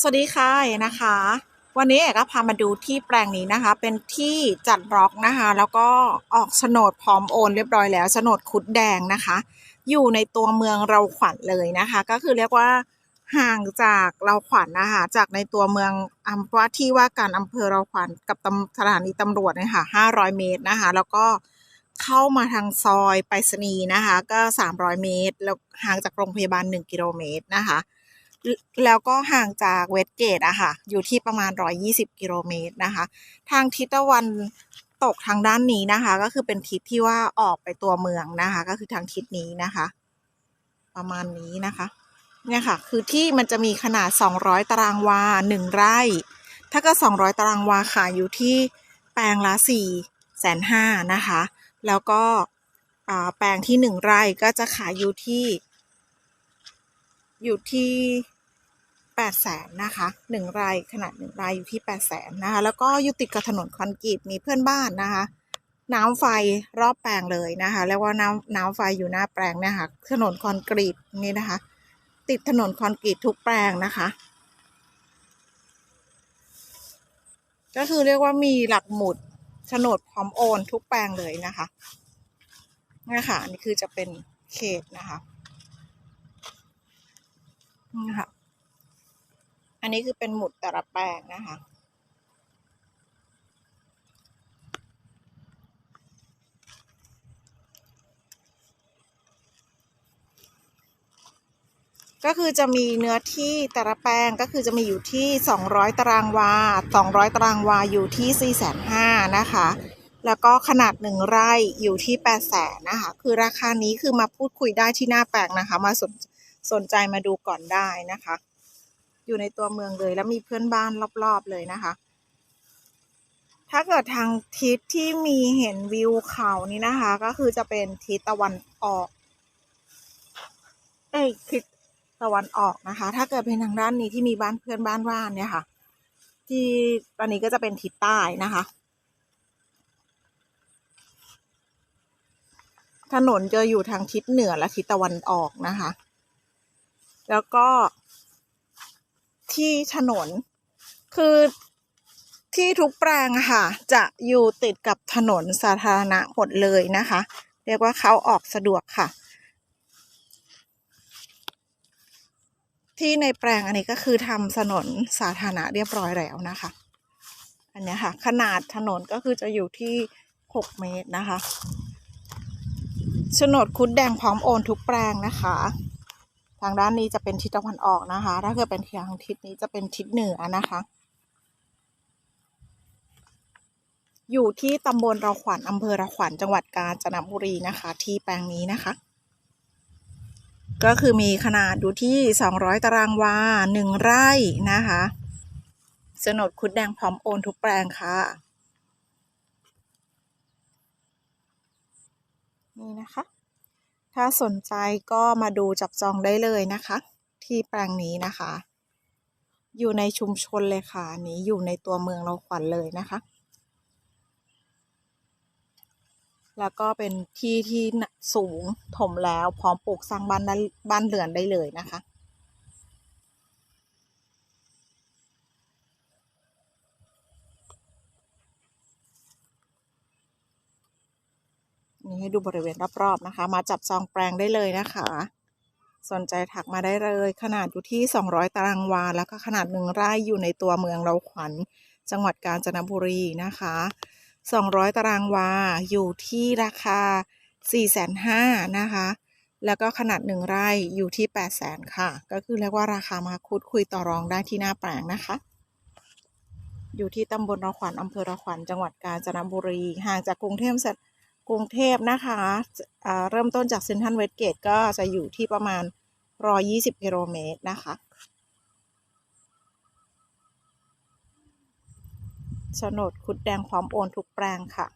สวัสดีค่ะเอนะคะ วันนี้เอ๋ก็พามาดูที่แปลงนี้นะคะ เป็นที่จัดบล็อกนะคะ แล้วก็ออกโฉนดพร้อมโอนเรียบร้อยแล้วโฉนดคุดแดงนะคะ อยู่ในตัวเมืองเราขวัญเลยนะคะ ก็คือเรียกว่าห่างจากเราขวัญนะคะ จากในตัวเมืองอำว่าที่ว่าการอำเภอเราขวัญกับตำสถานีตำรวจเนี่ยค่ะ500 เมตรนะคะ แล้วก็เข้ามาทางซอยไปรษณีย์นะคะ ก็ 300 เมตร แล้วห่างจากโรงพยาบาล 1 กิโลเมตรนะคะ แล้วก็ห่างจากเวสเกตอะค่ะ อยู่ที่ประมาณ 120 กิโลเมตรนะคะ ทางทิศตะวันตกทางด้านนี้นะคะ ก็คือเป็นทิศที่ว่าออกไปตัวเมืองนะคะ ก็คือทางทิศนี้นะคะ ประมาณนี้นะคะ เนี่ยค่ะ คือที่มันจะมีขนาด 200 ตารางวา 1 ไร่ ถ้าก็ 200 ตารางวาขายอยู่ที่แปลงละ4แสนห้านะคะ แล้วก็แปลงที่ 1 ไร่ก็จะขายอยู่ที่ อยู่ที่แปดแสนนะคะหนึ่งรายขนาดหนึ่งรายอยู่ที่แปดแสนนะคะแล้วก็อยู่ติดกับถนนคอนกรีตมีเพื่อนบ้านนะคะน้ำไฟรอบแปลงเลยนะคะเรียกว่าน้ำน้ำไฟอยู่หน้าแปลงนี่ยค่ะถนนคอนกรีตนี่นะคะ ติดถนนคอนกรีตทุกแปลงนะคะ ก็คือเรียกว่ามีหลักหมุดโฉนดพร้อมโอนทุกแปลงเลยนะคะนี่ค่ะอันนี้คือจะเป็นเขตนะคะ นี่ค่ะ อันนี้คือเป็นหมุดแต่ละแปลงนะคะ ก็คือจะมีเนื้อที่แต่ละแปลงก็คือจะมีอยู่ที่ 200 ตารางวา 200 ตารางวาอยู่ที่ 4,500นะคะ แล้วก็ขนาด1ไร่อยู่ที่800,000นะคะ คือราคานี้คือมาพูดคุยได้ที่หน้าแปลงนะคะ มาสน สนใจมาดูก่อนได้นะคะ อยู่ในตัวเมืองเลยแล้วมีเพื่อนบ้านรอบๆเลยนะคะ ถ้าเกิดทางทิศที่มีเห็นวิวเขานี่นะคะ ก็คือจะเป็นทิศตะวันออก เอ้ยทิศตะวันออกนะคะ ถ้าเกิดเป็นทางด้านนี้ที่มีบ้านเพื่อนบ้านว่านเนี่ยค่ะ ที่ตอนนี้ก็จะเป็นทิศใต้นะคะถนนจะอยู่ทางทิศเหนือและทิศตะวันออกนะคะ แล้วก็ที่ถนน คือที่ทุกแปลงค่ะ จะอยู่ติดกับถนนสาธารณะหมดเลยนะคะ เรียกว่าเขาออกสะดวกค่ะ ที่ในแปลงอันนี้ก็คือทำถนนสาธารณะเรียบร้อยแล้วนะคะ อันนี้ค่ะ ขนาดถนนก็คือจะอยู่ที่ 6 เมตรนะคะโฉนดคุดแดงพร้อมโอนทุกแปลงนะคะ ทางด้านนี้จะเป็นทิศตะวันออกนะคะ ถ้าเกิดเป็นทางทิศนี้จะเป็นทิศเหนือนะคะ อยู่ที่ตำบลราขวัญอำเภอราขวัญจังหวัดกาญจนบุรีนะคะ ที่แปลงนี้นะคะ ก็คือมีขนาดอยู่ที่ 200 ตารางวา 1 ไร่นะคะโฉนดคุดแดงพร้อมโอนทุกแปลงค่ะ นี่นะคะ ถ้าสนใจก็มาดูจับจองได้เลยนะคะ ที่แปลงนี้นะคะ อยู่ในชุมชนเลยค่ะนี้อยู่ในตัวเมืองเราขวัญเลยนะคะ แล้วก็เป็นที่ที่สูงถมแล้วพร้อมปลูกสร้างบ้านบ้านเรือนได้เลยนะคะ นี่ให้ดูบริเวณรอบๆนะคะ มาจับจองแปลงได้เลยนะคะ สนใจถักมาได้เลย ขนาดอยู่ที่ 200 ตารางวา แล้วก็ขนาดหนึ่งไร่อยู่ในตัวเมืองเราขวัญ จังหวัดกาญจนบุรีนะคะ 200 ตารางวา อยู่ที่ราคา 4,500นะคะ แล้วก็ขนาดหนึ่งไร่อยู่ที่ 800,000ค่ะ ก็คือเรียกว่าราคามาคุดคุยต่อรองได้ที่หน้าแปลงนะคะอยู่ที่ตำบลเราขวัญอำเภอเราขวัญจังหวัดกาญจนบุรี ห่างจากกรุงเทพ กรุงเทพนะคะะเริ่มต้นจากเซนทรัลเวสเกตก็จะอยู่ที่ประมาณ 120กิโลเมตรนะคะโฉนดคุดแดงพร้อมโอนทุกแปลงค่ะ